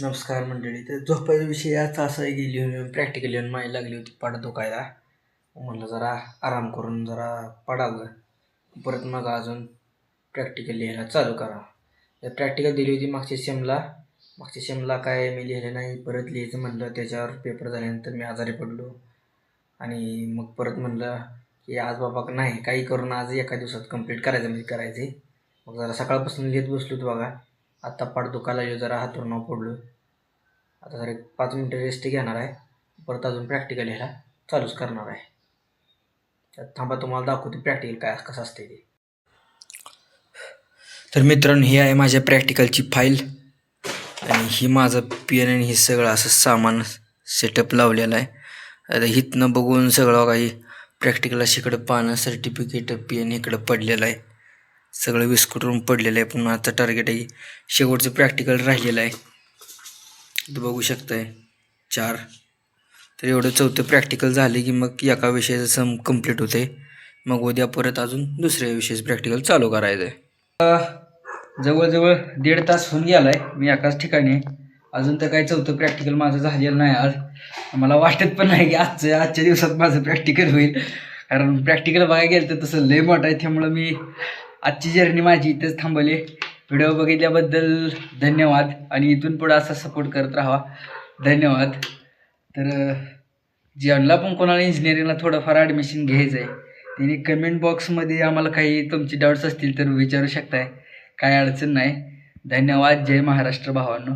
नमस्कार मंडळी. तर झोपायचा विषय याचा असा आहे की लिहून प्रॅक्टिकल लिहून माय लागली होती पाठ दुखायला. म्हणलं जरा आराम करून जरा पडावं. परत मग अजून प्रॅक्टिकल लिहायला चालू करा प्रॅक्टिकल दिली होती मागच्या सेमला मागच्या सेमला काय मी लिहिलं नाही. परत लिहायचं म्हणलं त्याच्यावर पेपर झाल्यानंतर मी आजारी पडलो. आणि मग परत म्हणलं की आज बाबा नाही काही करून आज एका दिवसात कंप्लीट करायचं म्हणजे करायचे मग जरा सकाळपासून लिहित बसलो होतो बघा. आत्ता पाठ दुखायला लागलो जरा हातवर नाव पडलो आता जरा एक पाच मिनटं रेस्ट घेणार आहे. परत अजून प्रॅक्टिकल ह्याला चालूच करणार आहे. तर थांबा तुम्हाला दाखवते प्रॅक्टिकल काय कसं असते ते. तर मित्रांनो ही आहे माझ्या प्रॅक्टिकलची फाईल आणि ही माझं पेन आणि हे सगळं असं सामान सेटअप लावलेलं आहे. आता हिथनं बघून सगळं काही प्रॅक्टिकल इकडं पानं सर्टिफिकेट पेन इकडं पडलेलं आहे. सगळं विस्कुटून पडलेलं आहे. पुन्हा आता टार्गेट आहे. शेवटचं प्रॅक्टिकल राहिलेलं आहे. तू बघू शकताय. चार. तर एवढं चौथं प्रॅक्टिकल झाले की मग एका विषयाचं सम कंप्लीट होते मग उद्या परत अजून दुसऱ्या विषयाचं प्रॅक्टिकल चालू करायचं आहे. जवळजवळ दीड तास होऊन गेला आहे मी एकाच ठिकाणी. अजून तर काही चौथं प्रॅक्टिकल माझं झालेलं नाही आज. मला वाटत पण नाही की आजच्या आजच्या दिवसात माझं प्रॅक्टिकल होईल. कारण प्रॅक्टिकल बघायला गेलं तर तसं लय मोठं आहे. त्यामुळं मी आजची जर्नी माझी इथेच थांबवली. व्हिडिओ बघितल्याबद्दल धन्यवाद. आणि इथून पुढं असा सपोर्ट करत राहावा. धन्यवाद. तर ज्यांना पण कोणाला इंजिनिअरिंगला थोडंफार ॲडमिशन घ्यायचं आहे त्यांनी कमेंट बॉक्समध्ये आम्हाला काही तुमचे डाऊट्स असतील तर विचारू शकताय. काय अडचण नाही. धन्यवाद. जय महाराष्ट्र भावांनो.